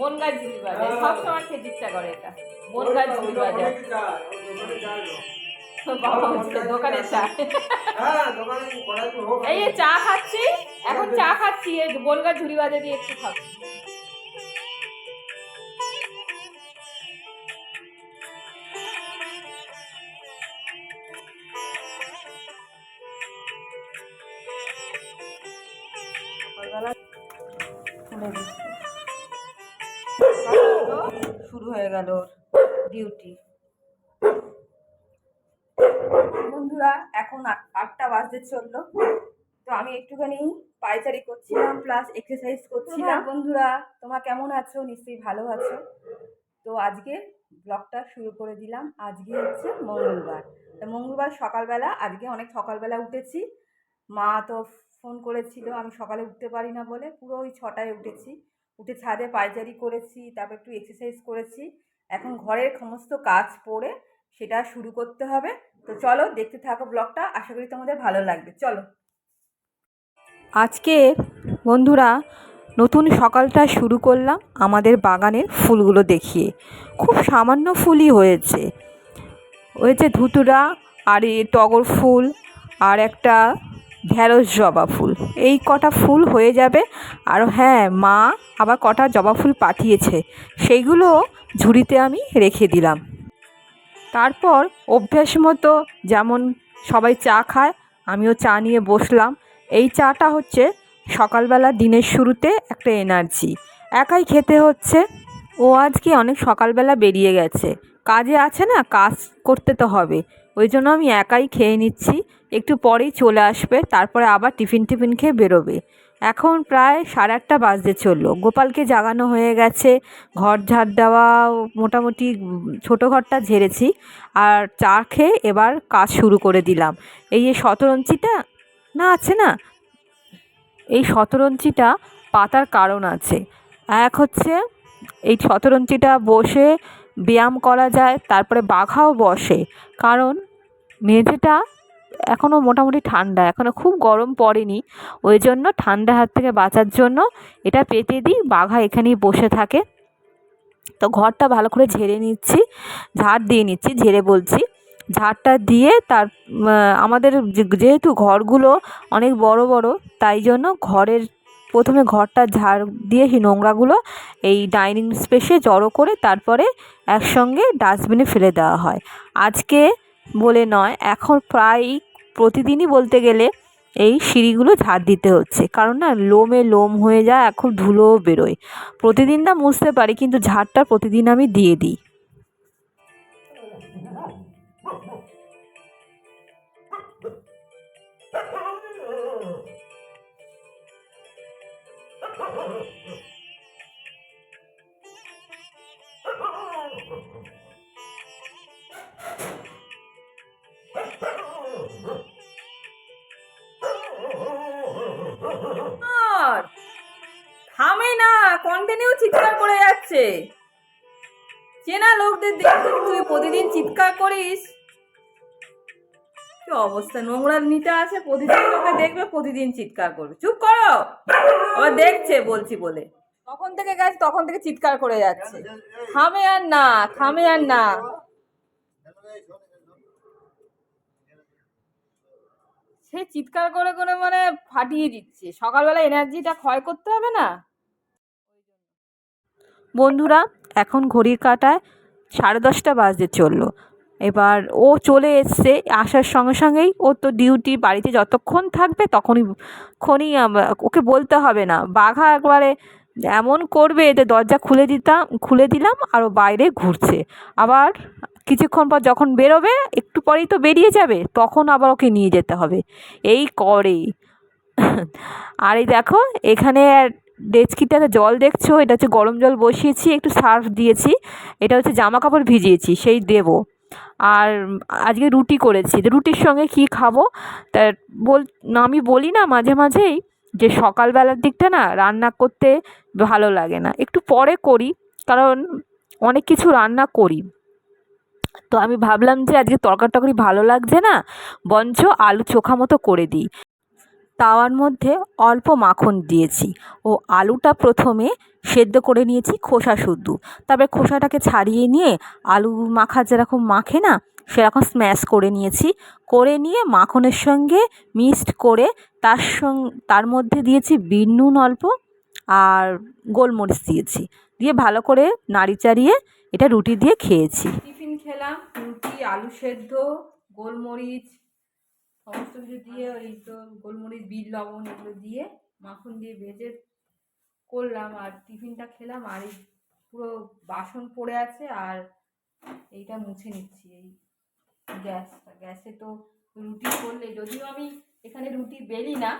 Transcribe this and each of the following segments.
বনগাঁ ঝুড়ি বাজার সবসময় খেতে ইচ্ছা করে এটা। বনগাঁ ঝুলি বাজার বাবা হচ্ছে দোকানে চা। হ্যাঁ এই চা খাচ্ছি এখন চা খাচ্ছি বনগাঁ ঝুড়ি বাজার দিয়ে একটু খাচ্ছি শুরু হয়ে গেল ডিউটি বন্ধুরা, এখন আট- আটটা বাজতে চলল। তো আমি একটুখানি পায়চারি করছিলাম প্লাস এক্সারসাইজ করছিলাম। বন্ধুরা, তোমরা কেমন আছো? নিশ্চয়ই ভালো আছো। তো আজকে ব্লগটা শুরু করে দিলাম। আজকে হচ্ছে মঙ্গলবার। তো মঙ্গলবার সকালবেলা, আজকে অনেক সকালবেলা উঠেছি। মা তো ফোন করেছিল, আমি সকালে উঠতে পারি না বলে পুরো ওই ছটায় উঠেছি। উঠে ছাদে পায়চারি করেছি, তারপর একটু এক্সারসাইজ করেছি। এখন ঘরের সমস্ত কাজ পড়ে, সেটা শুরু করতে হবে। তো চলো দেখতে থাকো ব্লগটা, আশা করি তোমাদের ভালো লাগবে। চলো। আজকে বন্ধুরা নতুন সকালটা শুরু করলাম আমাদের বাগানের ফুলগুলো দেখিয়ে। খুব সামান্য ফুলই হয়েছে। হয়েছে ধুতুরা, আর টগর ফুল, আর একটা ঢ্যাঁড়স জবা ফুল। এই কটা ফুল হয়ে যাবে। আর হ্যাঁ মা আবার কটা জবা ফুল পাঠিয়েছে। সেইগুলো ঝুড়িতে আমি রেখে দিলাম। তারপর অভ্যাস মতো যেমন সবাই চা খায়, আমিও চা নিয়ে বসলাম। এই চাটা হচ্ছে সকালবেলা দিনের শুরুতে একটা এনার্জি। একাই খেতে হচ্ছে। ও আজকে অনেক সকালবেলা বেরিয়ে গেছে। কাজে আছে না? কাজ করতে তো হবে। ওই জন্য আমি একাই খেয়ে নিচ্ছি। একটু পরেই চলে আসবে, তারপরে আবার টিফিন টিফিন খেয়ে বেরোবে। এখন প্রায় সাড়ে আটটা বাজতে চলল। গোপালকে জাগানো হয়ে গেছে, ঘর ঝাড় দেওয়া, মোটামুটি ছোটো ঘরটা ঝেড়েছি আর চা খেয়ে এবার কাজ শুরু করে দিলাম। এই যে শতরঞ্চিটা না আছে না? এই শতরঞ্চিটা পাতার কারণ আছে। এক হচ্ছে, এই শতরঞ্চিটা বসে ব্যায়াম করা যায়, তারপরে বাঘাও বসে। কারণ মেঝেটা এখনও মোটামুটি ঠান্ডা এখনও খুব গরম পড়েনি। ওই জন্য ঠান্ডা হাত থেকে বাঁচার জন্য এটা পেতে দিই, বাঘা এখানেই বসে থাকে। তো ঘরটা ভালো করে ঝেড়ে নিচ্ছি, ঝাড় দিয়ে নিচ্ছি, ঝেড়ে বলছি। ঝাড়টা দিয়ে তার আমাদের যেহেতু ঘরগুলো অনেক বড় বড়, তাই জন্য ঘরের প্রথমে ঘরটা ঝাড় দিয়ে সেই নোংরাগুলো এই ডাইনিং স্পেসে জড়ো করে তারপরে একসঙ্গে ডাস্টবিনে ফেলে দেওয়া হয়। আজকে বলে নয়। এখন প্রায় প্রতিদিনই বলতে গেলে এই সিঁড়িগুলো ঝাড় দিতে হচ্ছে। কারণ না, লোমে লোম হয়ে যায়, এখন ধুলোও বেরোয়। প্রতিদিন না মুছতে পারি, কিন্তু ঝাড়টা প্রতিদিন আমি দিয়ে দিই। আর থামে না কন্টিনিউ চিৎকার করে যাচ্ছে। চেনা লোকদের দেখতে তুই প্রতিদিন চিৎকার করিস। কি অবস্থা নোংরা নিতে আছে, প্রতিদিন লোকে দেখবে, প্রতিদিন চিৎকার করবে। চুপ করো। আবার দেখছে, বলছি বলে। তখন থেকে গেছে তখন থেকে চিৎকার করে যাচ্ছে। থামে আর না, থামে আর না। সে চিৎকার করে করে মানে ফাটিয়ে দিচ্ছে। সকালবেলা এনার্জিটা ক্ষয় করতে হবে না? বন্ধুরা, এখন ঘড়ির কাটায় সাড়ে দশটা বাজতে চলল। এবার ও চলে এসছে, আসার সঙ্গে সঙ্গেই ও তো ডিউটি বাড়িতে যতক্ষণ থাকবে তখনই ক্ষণই ওকে বলতে হবে না। বাঘা একবারে এমন করবে যে দরজা খুলে দিতাম, খুলে দিলাম আর ও বাইরে ঘুরছে। আবার কিছুক্ষণ পর যখন বেরোবে, একটু পরেই তো বেরিয়ে যাবে, তখন আবার ওকে নিয়ে যেতে হবে। এই করে আর এই দেখো, এখানে ডেচকিটাতে জল দেখছ, এটা হচ্ছে গরম জল বসিয়েছি, একটু সার্ফ দিয়েছি, এটা হচ্ছে জামা কাপড় ভিজিয়েছি, সেই দেবো। আর আজকে রুটি করেছি রুটির সঙ্গে কি খাব? তা বল আমি বলি না মাঝে মাঝেই যে সকালবেলার দিকটা না রান্না করতে ভালো লাগে না। একটু পরে করি, কারণ অনেক কিছু রান্না করি। তো আমি ভাবলাম যে আজকে তরকারি টরকারি ভালো লাগছে না বঞ্চ আলু চোখা মতো করে দিই। তাওয়ার মধ্যে অল্প মাখন দিয়েছি ও আলুটা প্রথমে সেদ্ধ করে নিয়েছি খোসা শুদ্ধ। তারপরে খোসাটাকে ছাড়িয়ে নিয়ে আলু মাখা যেরকম মাখে না, সেরকম স্ম্যাশ করে নিয়েছি। করে নিয়ে মাখনের সঙ্গে মিক্সড করে তার সং, তার মধ্যে দিয়েছি বিট নুন অল্প আর গোলমরিচ দিয়েছি। দিয়ে ভালো করে নাড়ি চাড়িয়ে এটা রুটি দিয়ে খেয়েছি। খেলাম রুটি, আলু সেদ্ধ, গোলমরিচ, সমস্ত কিছু দিয়ে ওই তো গোলমরিচ, বিট, লবণ এগুলো দিয়ে মাখন দিয়ে ভেজে করলাম আর টিফিনটা খেলাম আর এই পুরো বাসন পড়ে আছে আর এইটা মুছে নিচ্ছি এই গ্যাসটা। গ্যাসে তো রুটি করলে, যদিও আমি এখানে রুটি বেলি না,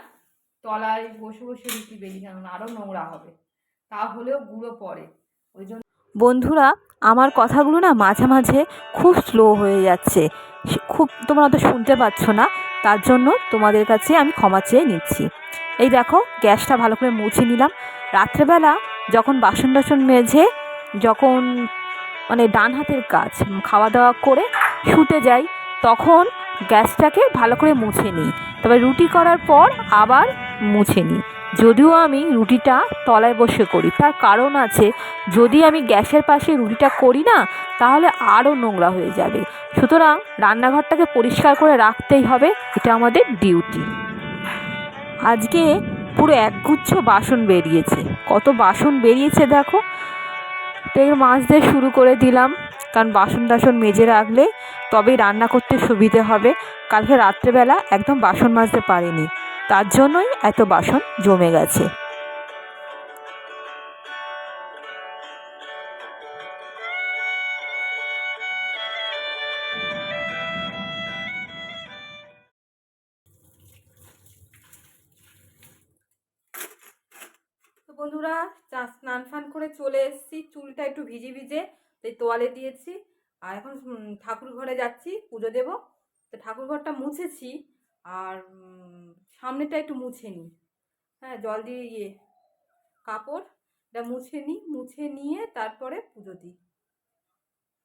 তলায় বসে বসে রুটি বেলি কারণ আরও নোংরা হবে, তাহলেও গুঁড়ো পড়ে। ওই জন্য বন্ধুরা আমার কথাগুলো না মাঝে মাঝে খুব স্লো হয়ে যাচ্ছে। খুব তোমরা তো শুনতে পাচ্ছ না, তার জন্য তোমাদের কাছে আমি ক্ষমা চেয়ে নিচ্ছি। এই দেখো, গ্যাসটা ভালো করে মুছে নিলাম। রাত্রেবেলা যখন বাসন টাসন মেঝে, যখন মানে ডান হাতের কাজ খাওয়া দাওয়া করে শুতে যাই, তখন গ্যাসটাকে ভালো করে মুছে নিই। তবে রুটি করার পর আবার মুছে নিই। যদিও আমি রুটিটা তলায় বসে করি, তার কারণ আছে যদি আমি গ্যাসের পাশে রুটিটা করি না, তাহলে আরও নোংরা হয়ে যাবে। সুতরাং রান্নাঘরটাকে পরিষ্কার করে রাখতেই হবে, এটা আমাদের ডিউটি। আজকে পুরো একগুচ্ছ বাসন বেরিয়েছে। কত বাসন বেরিয়েছে দেখো। তো এর মাছ দিয়ে শুরু করে দিলাম, কারণ বাসন টাসন মেজে রাখলে তবেই রান্না করতে সুবিধে হবে। কালকে রাত্রেবেলা একদম বাসন মাজতে পারিনি। তার জন্যই এত বাসন জমে গেছে। বন্ধুরা, চা স্নান ফান করে চলে এসেছি। চুলটা একটু ভিজে ভিজে, তাই তোয়ালে দিয়েছি। আর এখন ঠাকুর ঘরে যাচ্ছি, পুজো দেব। তো ঠাকুর ঘরটা মুছেছি। আর সামনেটা একটু মুছে নিই। হ্যাঁ জল দিয়ে ইয়ে কাপড় এটা মুছে নিই, মুছে নিয়ে তারপরে পুজো দিই।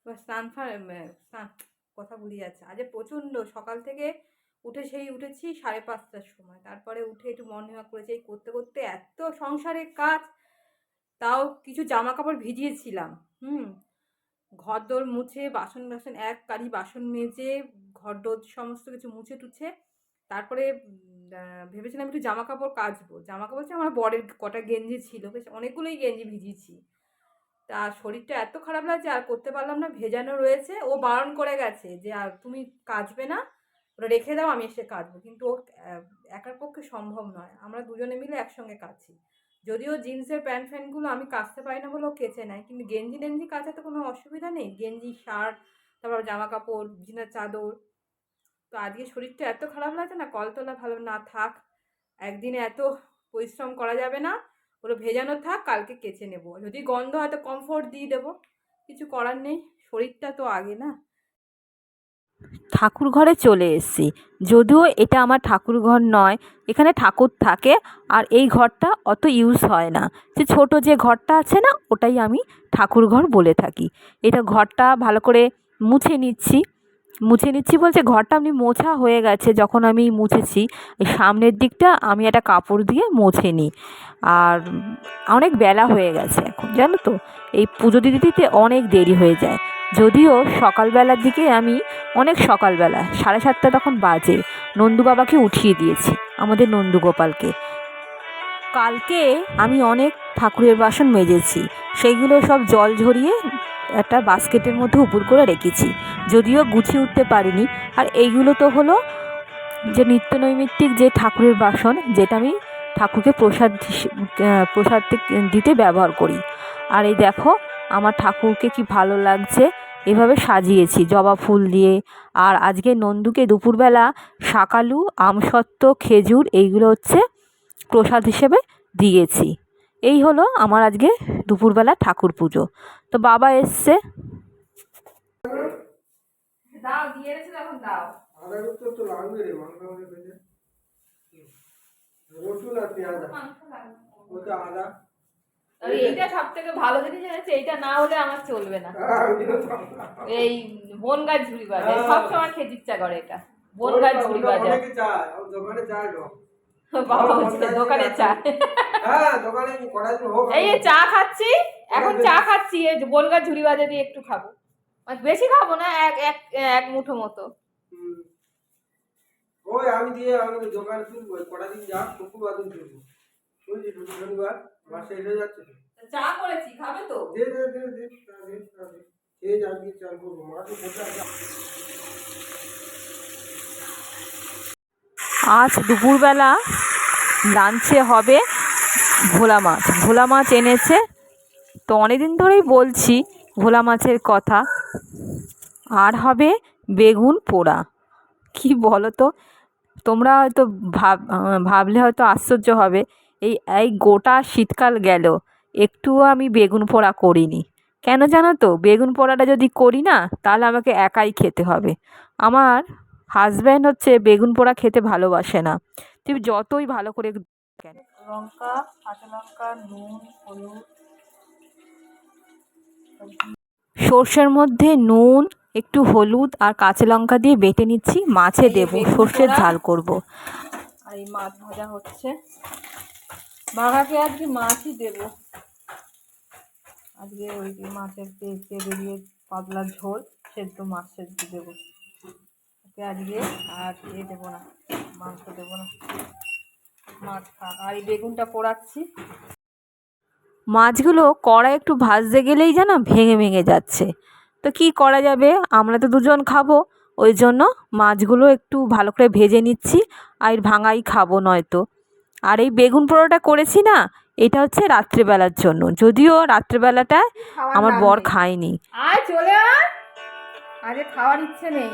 স্নান স্নান, কথা ভুলে যাচ্ছে। আজ প্রচণ্ড, সকাল থেকে উঠে সেই, উঠেছি সাড়ে পাঁচটার সময়। তারপরে উঠে একটু মনে হয় করেছে এই করতে করতে এত সংসারের কাজ, তাও কিছু জামা কাপড় ভিজিয়েছিলাম, হুম? ঘর দোর মুছে বাসন বাসন এক কারি বাসন মেজে ঘর দোর সমস্ত কিছু মুছে টুছে তারপরে ভেবেছিলাম একটু জামা কাপড় কাচবো। জামা কাপড় আমার বরের কটা গেঞ্জি ছিল, বেশ অনেকগুলোই গেঞ্জি ভিজিয়েছি। তা শরীরটা এত খারাপ লাগছে, আর করতে পারলাম না, ভেজানো রয়েছে। ও বারণ করে গেছে যে, আর তুমি কাচবে না, ওটা রেখে দাও, আমি এসে কাচবো। কিন্তু ও একার পক্ষে সম্ভব নয়। আমরা দুজনে মিলে একসঙ্গে কাচি। যদিও জিন্সের প্যান্ট ফ্যান্টগুলো আমি কাচতে পারি না বলে ও কেচে নেয়, কিন্তু গেঞ্জি টেঞ্জি কাচাতে কোনো অসুবিধা নেই। গেঞ্জি, শার্ট, তারপর জামা কাপড় বিছানার চাদর তো আজকে শরীরটা এত খারাপ লাগছে না? কলতলা ভালো না, থাক। একদিনে এত পরিশ্রম করা যাবে না। ওগুলো ভেজানো থাক, কালকে কেচে নেব। যদি গন্ধ হয় তো কমফোর্ট দিয়ে দেবো। কিছু করার নেই, শরীরটা তো আগে না। ঠাকুর ঘরে চলে এসেছি। যদিও এটা আমার ঠাকুর ঘর নয়, এখানে ঠাকুর থাকে আর এই ঘরটা অত ইউজ হয় না। যে ছোট যে ঘরটা আছে না, ওটাই আমি ঠাকুর ঘর বলে থাকি। এটা ঘরটা ভালো করে মুছে নিচ্ছি। মুছে নিচ্ছি বলতে ঘরটা এমনি মোছা হয়ে গেছে, যখন আমি মুছেছি সামনের দিকটা আমি একটা কাপড় দিয়ে মুছে নিই। আর অনেক বেলা হয়ে গেছে এখন, জানো তো? এই পুজো দিতে দিতে অনেক দেরি হয়ে যায়। যদিও সকালবেলার দিকে আমি, অনেক সকালবেলা, সাড়ে সাতটা তখন বাজে, নন্দু বাবাকে উঠিয়ে দিয়েছি, আমাদের নন্দু গোপালকে। কালকে আমি অনেক ঠাকুরের বাসন মেজেছি, সেইগুলো সব জল ঝরিয়ে একটা বাস্কেটের মধ্যে উপর করে রেখেছি। যদিও গুছিয়ে উঠতে পারিনি। আর এইগুলো তো হলো যে নিত্য নৈমিত্তিক যে ঠাকুরের বাসন, যেটা আমি ঠাকুরকে প্রসাদ প্রসাদ দিতে ব্যবহার করি। আর এই দেখো, আমার ঠাকুরকে কি ভালো লাগছে। এভাবে সাজিয়েছি জবা ফুল দিয়ে। আর আজকে নন্দুকে দুপুরবেলা শাকালু আমসত্ত্ব, খেজুর, এইগুলো হচ্ছে প্রসাদ হিসেবে দিয়েছি। এই হলো আমার আজকে দুপুরবেলা ঠাকুর পুজো। তো বাবা এসছে। দাও দিয়ে এখন দাও। তো লাগবে রে মাংস মধ্যে ভেজে রসুন আর পেঁয়াজ ওটা আদা। এইটা সব থেকে ভালো জিনিস হচ্ছে এইটা না হলে আমার চলবে না। এই বনগাছ ঝুড়ি বাজার হ্যাঁ। সব সময় খেতে ইচ্ছা করে এটা। ঝুড়ি বাজার। চায় দোকানে চায় বাবা বলছে দোকানে চা হ্যাঁ দোকানে কটা এই চা খাচ্ছি এখন চা খাচ্ছি এই বলগা ঝুড়ি বাজে দিয়ে একটু খাব। মানে বেশি খাব না এক এক এক মুঠো মতো। ওই আমি দিয়ে আমি তো দোকানে তুলবো কটা দিন যা শুক্রবার দিন তুলবো। বুঝলি শনিবার মাসে এসে যাচ্ছে। তো। চা করেছি খাবে তো? দে দে দে দে চা দে দে। খেয়ে যা গিয়ে চাল করব। বসে আছে। আজ দুপুরবেলা লাঞ্চে হবে ভোলা মাছ। ভোলা মাছ এনেছে। তো অনেকদিন ধরেই বলছি ভোলা মাছের কথা। আর হবে বেগুন পোড়া। কি বলো তো তোমরা হয়তো ভাব ভাবলে হয়তো আশ্চর্য হবে। এই এই গোটা শীতকাল গেল। একটুও আমি বেগুন পোড়া করিনি। কেন জানো তো? বেগুন পোড়াটা যদি করি না, তাহলে আমাকে একাই খেতে হবে। আমার হাজব্যান্ড হচ্ছে বেগুন পোড়া খেতে ভালোবাসে না। তুমি যতই ভালো করে কেন লঙ্কা কাঁচা লঙ্কা নুন হলুদ। সর্ষের মধ্যে নুন একটু হলুদ আর কাঁচা লঙ্কা দিয়ে বেটে নিচ্ছি মাছে দেব। সর্ষের ঝাল করব। আর এই মাছ ভাজা হচ্ছে। বাঘাকে আজকে মাছই দেব। আজকে ওই যে মাছের পেঁপে বেরিয়ে পাতলা ঝোল সেদ্ধ মাছ সেদ্ধ দেবো। ওকে আজকে আর ইয়ে দেবো না মাংস দেবো না। মাছ আর এই বেগুনটা পোড়াচ্ছি। মাছগুলো কড়াই একটু ভাজতে গেলেই যেন ভেঙে ভেঙে যাচ্ছে। তো কি করা যাবে? আমরা তো দুজন খাব ওই জন্য মাছগুলো একটু ভালো করে ভেজে নিচ্ছি আর ভাঙাই খাব নয়তো। আর এই বেগুন পোড়াটা করেছি না এটা হচ্ছে রাত্রিবেলার জন্য। যদিও রাত্রিবেলাটায় আমার বর খায়নি। আয় চলে খাওয়ার ইচ্ছে নেই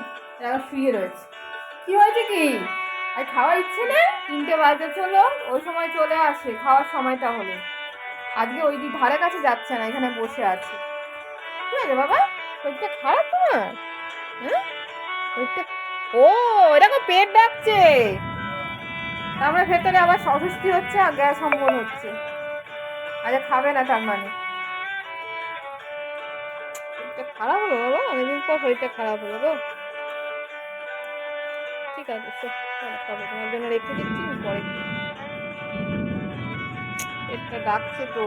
শুয়ে রয়েছে। কি হয়েছে কি? আজ খাওয়ার ইচ্ছে নেই? তিনটে বাজে চলো, ওই সময় চলে আসে, খাওয়ার সময়টা হলো। আজকে ওই দিক ধারে কাছে যাচ্ছে না, এখানে বসে আছে। ঠিক আছে বাবা? শরীরটা খারাপ তোমার হ্যাঁ? ও এরকম পেট ডাকছে। তারপরে ভেতরে আবার অসুস্থি হচ্ছে আর গ্যাস অম্বল হচ্ছে। আজ খাবে না তার মানে। খারাপ হলো বাবা? অনেকদিন পর শরীরটা খারাপ হলো গো ঠিক আছে খাব তোমার জন্য রেখে দিচ্ছি পরে। পেটটা ডাকছে তো।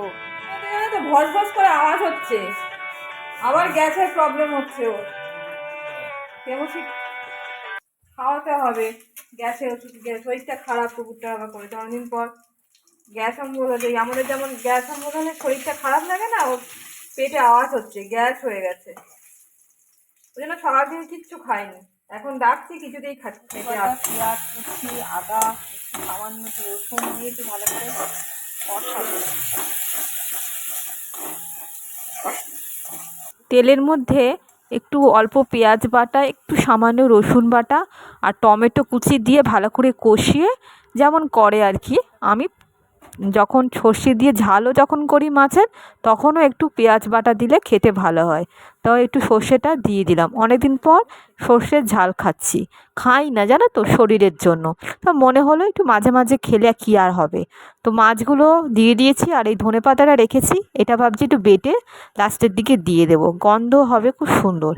তো ভস ভস করে আওয়াজ হচ্ছে। আবার গ্যাসের প্রবলেম হচ্ছে ওর। কেমন ঠিক খাওয়াতে হবে। গ্যাসের ওষুধ, গ্যাস, শরীরটা খারাপ কুকুরটা আবার করে। অনেকদিন পর গ্যাস অম্বল হলে আমাদের যেমন গ্যাস অম্বল শরীরটা খারাপ লাগে না, ওর পেটে আওয়াজ হচ্ছে, গ্যাস হয়ে গেছে। ওই জন্য সারাদিন কিচ্ছু খাইনি। এখন ডাকছি কিছুতেই খাচ্ছি পেঁয়াজ কুচি আদা সামান্য রসুন দিয়ে একটু ভালো করে কষাবো। তেলের মধ্যে একটু অল্প পেঁয়াজ বাটা একটু সামান্য রসুন বাটা আর টমেটো কুচি দিয়ে ভালো করে কষিয়ে যেমন করে আর কি আমি যখন সর্ষে দিয়ে ঝালও যখন করি মাছের, তখনও একটু পেঁয়াজ বাটা দিলে খেতে ভালো হয়। তো একটু সর্ষেটা দিয়ে দিলাম। অনেক দিন পর সর্ষের ঝাল খাচ্ছি। খাই না, জানো তো, শরীরের জন্য। তো মনে হলো একটু মাঝে মাঝে খেলে কী আর হবে। তো মাছগুলো দিয়ে দিয়েছি আর এই ধনে পাতাটা রেখেছি। এটা ভাবছি একটু বেটে লাস্টের দিকে দিয়ে দেবো। গন্ধ হবে খুব সুন্দর।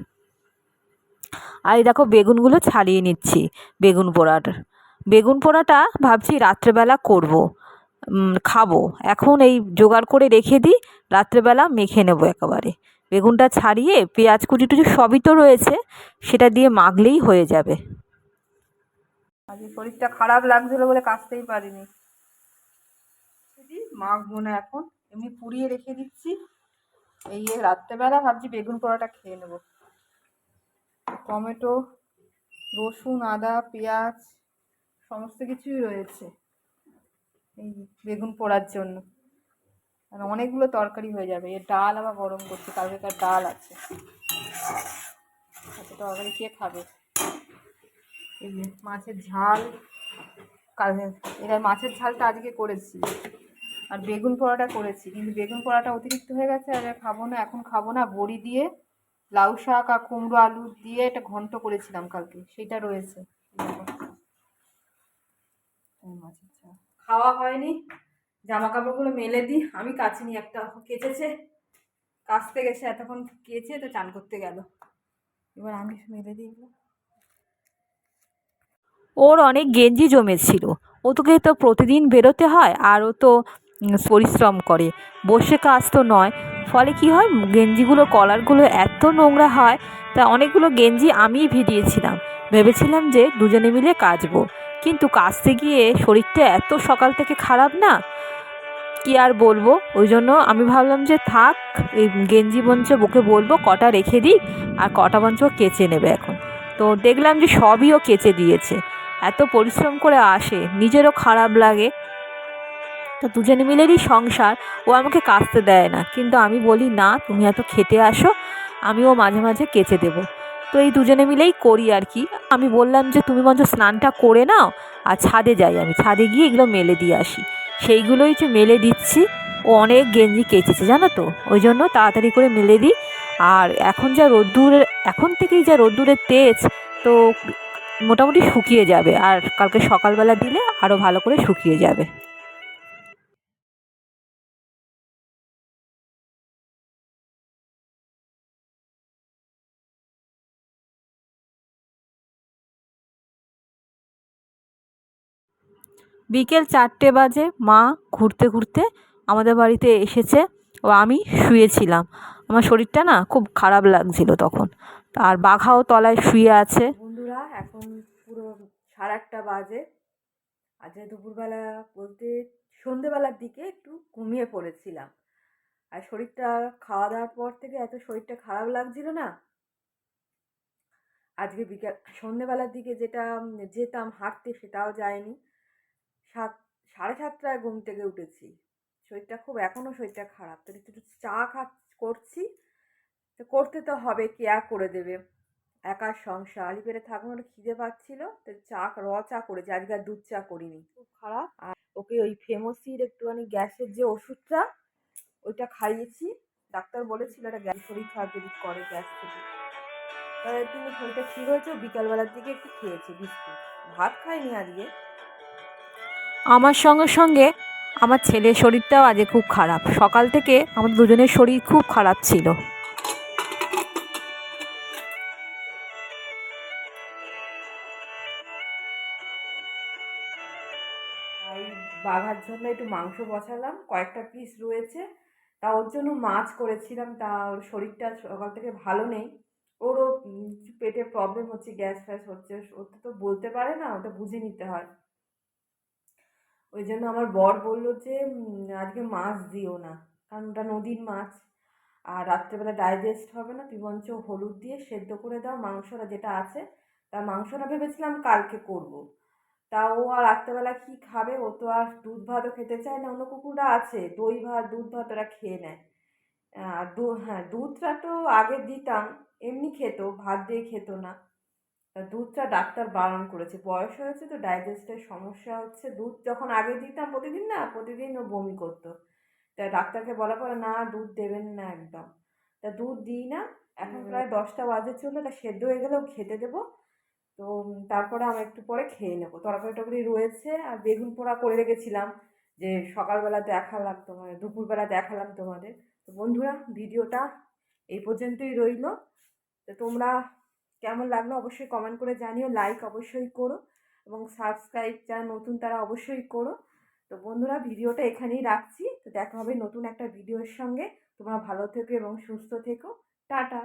আর এই দেখো, বেগুনগুলো ছাড়িয়ে নিচ্ছি, বেগুন পোড়াটা বেগুন পোড়াটা ভাবছি রাত্রেবেলা করব। খাব। এখন এই জোগাড় করে রেখে দিই, রাত্রেবেলা মেখে নেব একেবারে। বেগুনটা ছাড়িয়ে, পেঁয়াজ কুচি টুচি সবই তো রয়েছে, সেটা দিয়ে মাখলেই হয়ে যাবে। আজকে শরীরটা খারাপ লাগছিল বলে কাচতেই পারিনি। মাখবো না এখন। এমনি পুড়িয়ে রেখে দিচ্ছি। এই রাত্রেবেলা ভাবছি বেগুন পোড়াটা খেয়ে নেব। টমেটো, রসুন, আদা, পেঁয়াজ, সমস্ত কিছুই রয়েছে। এই বেগুন পোড়ার জন্য। আর অনেকগুলো তরকারি হয়ে যাবে। এর ডাল আবার গরম করছি কালকেকার ডাল আছে। এত তরকারি কে খাবে? এই মাছের ঝাল কাল এটা মাছের ঝালটা আজকে করেছি। আর বেগুন পোড়াটা করেছি। কিন্তু বেগুন পোড়াটা অতিরিক্ত হয়ে গেছে, আর খাব না, এখন খাব না। বড়ি দিয়ে লাউ শাক আর কুমড়ো আলু দিয়ে একটা ঘন্ট করেছিলাম কালকে। সেটা রয়েছে। মাছের ঝাল। খাওয়া হয়নি। জামা কাপড়গুলো মেলে দিই। আমি কাচিনি একটা কেচেছে। কাচতে গেছে, এতক্ষণ কেচে তো চান করতে গেল। এবার আমি মেলে দিই ওর অনেক গেঞ্জি জমেছিল। ও তোকে তো প্রতিদিন বেরোতে হয়, আর ও তো পরিশ্রম করে। বসে কাজ তো নয়। ফলে কি হয়, গেঞ্জিগুলো, কলারগুলো এত নোংরা হয়, তা অনেকগুলো গেঞ্জি আমিই ভিজিয়েছিলাম। ভেবেছিলাম যে দুজনে মিলে কাচবো। কিন্তু কাচতে গিয়ে শরীরটা এত সকাল থেকে খারাপ না? কি আর বলব? ওই জন্য আমি ভাবলাম যে থাক, এই গেঞ্জি বঞ্চ বুকে বলব কটা রেখে দিই, আর কটা বঞ্চ কেচে নেবে এখন। তো দেখলাম যে সবই ও কেচে দিয়েছে। এত পরিশ্রম করে আসে, নিজেরও খারাপ লাগে। তো দুজনে মিলেরই সংসার, ও আমাকে কাচতে দেয় না। কিন্তু আমি বলি, না, তুমি এত খেতে আসো, আমিও মাঝে মাঝে কেচে দেবো। তো এই দুজনে মিলেই করি আর কি। আমি বললাম যে, তুমি মঞ্চ স্নানটা করে নাও আর ছাদে যাই আমি। ছাদে গিয়ে এগুলো মেলে দিয়ে আসি। সেইগুলোই যে মেলে দিচ্ছি, ও অনেক গেঞ্জি কেচেছে, জানো তো? ওই জন্য তাড়াতাড়ি করে মেলে দিই। আর এখন যা রোদ্দুরের, এখন থেকেই যা রোদ্দুরের তেজ, তো মোটামুটি শুকিয়ে যাবে। আর কালকে সকালবেলা দিলে আরও ভালো করে শুকিয়ে যাবে। বিকেল চারটে বাজে মা ঘুরতে ঘুরতে আমাদের বাড়িতে এসেছে ও আমি শুয়েছিলাম। আমার শরীরটা না খুব খারাপ লাগছিল তখন। আর বাঘাও তলায় শুয়ে আছে। বন্ধুরা, এখন পুরো সাড়ে আটটা বাজে। আজকে দুপুরবেলা বলতে সন্ধেবেলার দিকে একটু ঘুমিয়ে পড়েছিলাম। আর শরীরটা খাওয়া দাওয়ার পর থেকে এত শরীরটা খারাপ লাগছিল না। আজকে বিকেল, সন্ধেবেলার দিকে যেটা যেতাম হাঁটতে সেটাও যায়নি। সাত সাড়ে সাতটায় ঘুম থেকে উঠেছি। শরীরটা খুব এখনও শরীরটা খারাপ। তো একটু চা খা করছি। তো করতে তো হবে কে করে দেবে? একার সংসার। আলি পেরে থাকুন ওটা খিদে পাচ্ছিল তো চা র চা করেছি। আজকে আর দুধ চা করিনি। খুব খারাপ। আর ওকে ওই ফেমোসির একটুখানি গ্যাসের যে ওষুধটা ওইটা খাইয়েছি। ডাক্তার বলেছিল এটা গ্যাস শরীর খারাপ যদি করে গ্যাস থেকে। তাহলে তুমি শরীরটা ঠিক হয়েছে বিকালবেলার দিকে একটু খেয়েছি বিস্কুট। ভাত খাইনি আজকে। আমার সঙ্গে সঙ্গে আমার ছেলের শরীরটাও আজকে খুব খারাপ। সকাল থেকে আমাদের দুজনের শরীর খুব খারাপ ছিল। বাঘার জন্য একটু মাংস বসালাম, কয়েকটা পিস রয়েছে। তা ওর জন্য মাছ করেছিলাম, তা ওর শরীরটা সকাল থেকে ভালো নেই। ওরও পেটে প্রবলেম হচ্ছে, গ্যাস ফ্যাস হচ্ছে। ওটা তো বলতে পারে না, ওটা বুঝে নিতে হয়। ওই জন্য আমার বর বলল যে আজকে মাছ দিও না, কারণ ওটা নদীর মাছ। আর রাত্রেবেলা ডাইজেস্ট হবে না, তুই বরঞ্চ হলুদ দিয়ে সেদ্ধ করে দাও মাংসটা যেটা আছে। তা মাংসটা ভেবেছিলাম কালকে করব। তা ও আর রাত্রেবেলা কী খাবে? ও তো আর দুধ ভাতও খেতে চায় না, অন্য কুকুররা আছে, দই ভাত, দুধ ভাত ওরা খেয়ে নেয়। আর দু হ্যাঁ দুধটা তো আগে দিতাম, এমনি খেত, ভাত দিয়ে খেত না। তা দুধটা ডাক্তার বারণ করেছে। বয়স হয়েছে তো ডাইজেস্টের সমস্যা হচ্ছে। দুধ যখন আগে দিতাম প্রতিদিন না প্রতিদিন ও বমি করতো। তা ডাক্তারকে বলা পরে না দুধ দেবেন না একদম। তা দুধ দিই না। এখন প্রায় দশটা বাজে চলে এটা সেদ্ধ হয়ে গেলেও খেতে দেবো। তো তারপরে আমি একটু পরে খেয়ে নেব। তরকারি টরকারি রয়েছে। আর বেগুন পোড়া করে রেখেছিলাম যে সকালবেলা দেখালাম তোমার দুপুরবেলা দেখালাম তোমাদের। তো বন্ধুরা ভিডিওটা এই পর্যন্তই রইল। তো তোমরা কেমন লাগল অবশ্যই কমেন্ট করে জানিও লাইক অবশ্যই করো এবং সাবস্ক্রাইব যারা নতুন তারা অবশ্যই করো। তো বন্ধুরা, ভিডিওটা এখানেই রাখছি। তো দেখা হবে নতুন একটা ভিডিওর সঙ্গে। তোমরা ভালো থেকো এবং সুস্থ থেকো। টাটা!